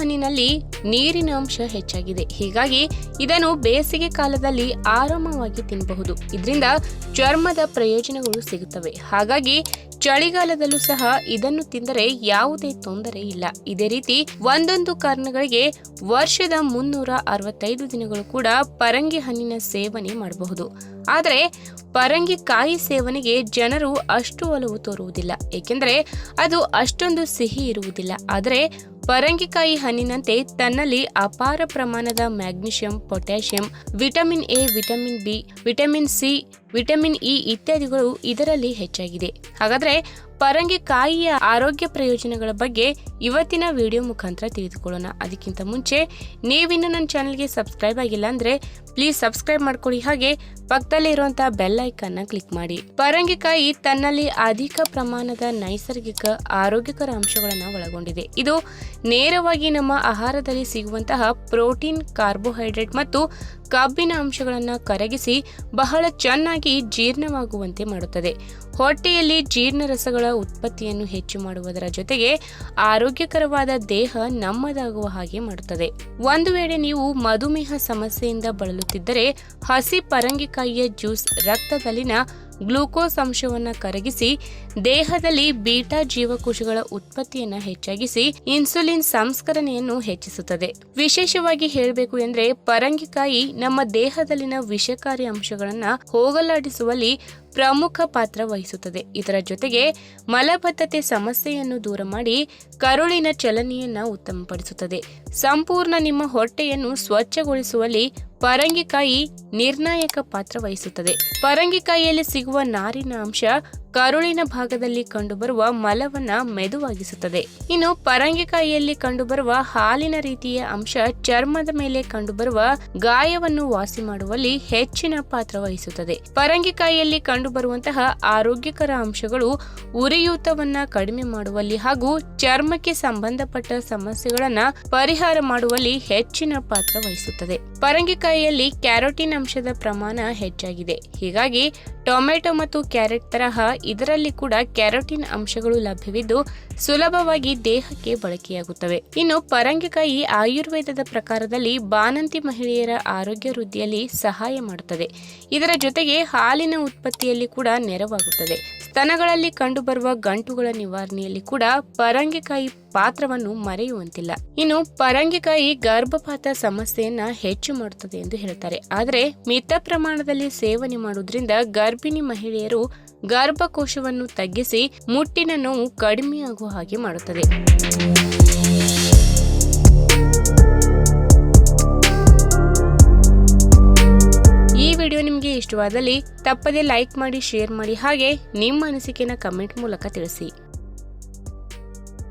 i honey ಇದರಲ್ಲಿ ನೀರಿನ ಅಂಶ ಹೆಚ್ಚಾಗಿದೆ. ಹೀಗಾಗಿ ಇದನ್ನು ಬೇಸಿಗೆ ಕಾಲದಲ್ಲಿ ಆರಾಮವಾಗಿ ತಿನ್ನಬಹುದು ಇದರಿಂದ ಚರ್ಮದ ಪ್ರಯೋಜನಗಳು ಸಿಗುತ್ತವೆ. ಹಾಗಾಗಿ ಚಳಿಗಾಲದಲ್ಲೂ ಸಹ ಇದನ್ನು ತಿಂದರೆ ಯಾವುದೇ ತೊಂದರೆ ಇಲ್ಲ. ಇದೇ ರೀತಿ ಒಂದೊಂದು ಕಾರಣಗಳಿಗೆ ವರ್ಷದ ಮುನ್ನೂರ ಅರವತ್ತೈದು ದಿನಗಳು ಕೂಡ ಪರಂಗಿ ಹಣ್ಣಿನ ಸೇವನೆ ಮಾಡಬಹುದು. ಆದರೆ ಪರಂಗಿ ಕಾಯಿ ಸೇವನೆಗೆ ಜನರು ಅಷ್ಟು ಒಲವು ತೋರುವುದಿಲ್ಲ. ಏಕೆಂದರೆ ಅದು ಅಷ್ಟೊಂದು ಸಿಹಿ ಇರುವುದಿಲ್ಲ. ಆದರೆ ಪರಂಗಿಕಾಯಿ ಹಣ್ಣಿನಂತೆ ತನ್ನಲ್ಲಿ ಅಪಾರ ಪ್ರಮಾಣದ magnesium, potassium, vitamin A, vitamin B, vitamin C, vitamin E ಇತ್ಯಾದಿಗಳು ಇದರಲ್ಲಿ ಹೆಚ್ಚಾಗಿದೆ. ಹಾಗಾದ್ರೆ ಪರಂಗಿಕಾಯಿಯ ಆರೋಗ್ಯ ಪ್ರಯೋಜನಗಳ ಬಗ್ಗೆ ಇವತ್ತಿನ ವಿಡಿಯೋ ಮುಖಾಂತರ ತಿಳಿದುಕೊಳ್ಳೋಣ. ಅದಕ್ಕಿಂತ ಮುಂಚೆ ನೀವಿನ್ನೂ ನನ್ನ ಚಾನಲ್ಗೆ ಸಬ್ಸ್ಕ್ರೈಬ್ ಆಗಿಲ್ಲ ಅಂದ್ರೆ ಪ್ಲೀಸ್ ಸಬ್ಸ್ಕ್ರೈಬ್ ಮಾಡ್ಕೊಳ್ಳಿ ಹಾಗೆ ಪಕ್ಕದಲ್ಲಿ ಇರುವಂತಹ ಬೆಲ್ ಐಕನ್ನ ಕ್ಲಿಕ್ ಮಾಡಿ. ಪರಂಗಿಕಾಯಿ ತನ್ನಲ್ಲಿ ಅಧಿಕ ಪ್ರಮಾಣದ ನೈಸರ್ಗಿಕ ಆರೋಗ್ಯಕರ ಅಂಶಗಳನ್ನು ಒಳಗೊಂಡಿದೆ. ಇದು ನೇರವಾಗಿ ನಮ್ಮ ಆಹಾರದಲ್ಲಿ ಸಿಗುವಂತಹ ಪ್ರೋಟೀನ್ ಕಾರ್ಬೋಹೈಡ್ರೇಟ್ ಮತ್ತು ಕಬ್ಬಿನ ಅಂಶಗಳನ್ನು ಕರಗಿಸಿ ಬಹಳ ಚೆನ್ನಾಗಿ ಜೀರ್ಣವಾಗುವಂತೆ ಮಾಡುತ್ತದೆ. ಹೊಟ್ಟೆಯಲ್ಲಿ ಜೀರ್ಣ ರಸಗಳ ಉತ್ಪತ್ತಿಯನ್ನು ಹೆಚ್ಚು ಮಾಡುವುದರ ಜೊತೆಗೆ ಆರೋಗ್ಯಕರವಾದ ದೇಹ ನಮ್ಮದಾಗುವ ಹಾಗೆ ಮಾಡುತ್ತದೆ. ಒಂದು ವೇಳೆ ನೀವು ಮಧುಮೇಹ ಸಮಸ್ಯೆಯಿಂದ ಬಳಲುತ್ತಿದ್ದರೆ ಹಸಿ ಪರಂಗಿಕಾಯಿಯ ಜ್ಯೂಸ್ ರಕ್ತದಲ್ಲಿನ ಗ್ಲೂಕೋಸ್ ಅಂಶವನ್ನು ಕರಗಿಸಿ, ದೇಹದಲ್ಲಿ ಬೀಟಾ ಜೀವಕೋಶಗಳ ಉತ್ಪತ್ತಿಯನ್ನು ಹೆಚ್ಚಾಗಿಸಿ ಇನ್ಸುಲಿನ್ ಸಂಸ್ಕರಣೆಯನ್ನು ಹೆಚ್ಚಿಸುತ್ತದೆ. ವಿಶೇಷವಾಗಿ ಹೇಳಬೇಕು ಎಂದರೆ ಪರಂಗಿಕಾಯಿ ನಮ್ಮ ದೇಹದಲ್ಲಿನ ವಿಷಕಾರಿ ಅಂಶಗಳನ್ನ ಹೋಗಲಾಡಿಸುವಲ್ಲಿ ಪ್ರಮುಖ ಪಾತ್ರ ವಹಿಸುತ್ತದೆ. ಇದರ ಜೊತೆಗೆ ಮಲಬದ್ಧತೆ ಸಮಸ್ಯೆಯನ್ನು ದೂರ ಮಾಡಿ ಕರುಳಿನ ಚಲನೆಯನ್ನು ಉತ್ತಮಪಡಿಸುತ್ತದೆ. ಸಂಪೂರ್ಣ ನಿಮ್ಮ ಹೊಟ್ಟೆಯನ್ನು ಸ್ವಚ್ಛಗೊಳಿಸುವಲ್ಲಿ ಪರಂಗಿಕಾಯಿ ನಿರ್ಣಾಯಕ ಪಾತ್ರ ವಹಿಸುತ್ತದೆ. ಪರಂಗಿಕಾಯಿಯಲ್ಲಿ ಸಿಗುವ ನಾರಿನ ಅಂಶ ಕರುಳಿನ ಭಾಗದಲ್ಲಿ ಕಂಡುಬರುವ ಮಲವನ್ನ ಮೆದುವಾಗಿಸುತ್ತದೆ. ಇನ್ನು ಪರಂಗಿಕಾಯಿಯಲ್ಲಿ ಕಂಡುಬರುವ ಹಾಲಿನ ರೀತಿಯ ಅಂಶ ಚರ್ಮದ ಮೇಲೆ ಕಂಡುಬರುವ ಗಾಯವನ್ನು ವಾಸಿ ಮಾಡುವಲ್ಲಿ ಹೆಚ್ಚಿನ ಪಾತ್ರ ವಹಿಸುತ್ತದೆ. ಪರಂಗಿಕಾಯಿಯಲ್ಲಿ ಕಂಡುಬರುವಂತಹ ಆರೋಗ್ಯಕರ ಅಂಶಗಳು ಉರಿಯೂತವನ್ನ ಕಡಿಮೆ ಮಾಡುವಲ್ಲಿ ಹಾಗೂ ಚರ್ಮಕ್ಕೆ ಸಂಬಂಧಪಟ್ಟ ಸಮಸ್ಯೆಗಳನ್ನ ಪರಿಹಾರ ಮಾಡುವಲ್ಲಿ ಹೆಚ್ಚಿನ ಪಾತ್ರ ವಹಿಸುತ್ತದೆ. ಪರಂಗಿಕಾಯಿಯಲ್ಲಿ ಕ್ಯಾರೋಟಿನ್ ಅಂಶದ ಪ್ರಮಾಣ ಹೆಚ್ಚಾಗಿದೆ. ಹೀಗಾಗಿ ಟೊಮೆಟೊ ಮತ್ತು ಕ್ಯಾರೆಟ್ ತರಹ ಇದರಲ್ಲಿ ಕೂಡ ಕ್ಯಾರೋಟಿನ್ ಅಂಶಗಳು ಲಭ್ಯವಿದ್ದು ಸುಲಭವಾಗಿ ದೇಹಕ್ಕೆ ಬಳಕೆಯಾಗುತ್ತವೆ. ಇನ್ನು ಪರಂಗಿಕಾಯಿ ಆಯುರ್ವೇದದ ಪ್ರಕಾರದಲ್ಲಿ ಬಾನಂತಿ ಮಹಿಳೆಯರ ಆರೋಗ್ಯ ವೃದ್ಧಿಯಲ್ಲಿ ಸಹಾಯ ಮಾಡುತ್ತದೆ. ಇದರ ಜೊತೆಗೆ ಹಾಲಿನ ಉತ್ಪತ್ತಿಯಲ್ಲಿ ಕೂಡ ನೆರವಾಗುತ್ತದೆ. ಸ್ತನಗಳಲ್ಲಿ ಕಂಡುಬರುವ ಗಂಟುಗಳ ನಿವಾರಣೆಯಲ್ಲಿ ಕೂಡ ಪರಂಗಿಕಾಯಿ ಪಾತ್ರವನ್ನು ಮರೆಯುವಂತಿಲ್ಲ. ಇನ್ನು ಪರಂಗಿಕಾಯಿ ಗರ್ಭಪಾತ ಸಮಸ್ಯೆಯನ್ನ ಹೆಚ್ಚು ಮಾಡುತ್ತದೆ ಎಂದು ಹೇಳ್ತಾರೆ. ಆದರೆ ಮಿತ ಪ್ರಮಾಣದಲ್ಲಿ ಸೇವನೆ ಮಾಡುವುದರಿಂದ ಗರ್ಭಿಣಿ ಮಹಿಳೆಯರು ಗರ್ಭಕೋಶವನ್ನು ತಗ್ಗಿಸಿ ಮುಟ್ಟಿನ ನೋವು ಕಡಿಮೆಯಾಗುವ ಹಾಗೆ ಮಾಡುತ್ತದೆ. ಈ ವಿಡಿಯೋ ನಿಮಗೆ ಇಷ್ಟವಾದಲ್ಲಿ ತಪ್ಪದೆ ಲೈಕ್ ಮಾಡಿ, ಶೇರ್ ಮಾಡಿ ಹಾಗೆ ನಿಮ್ಮ ಅನಿಸಿಕೆನ ಕಮೆಂಟ್ ಮೂಲಕ ತಿಳಿಸಿ.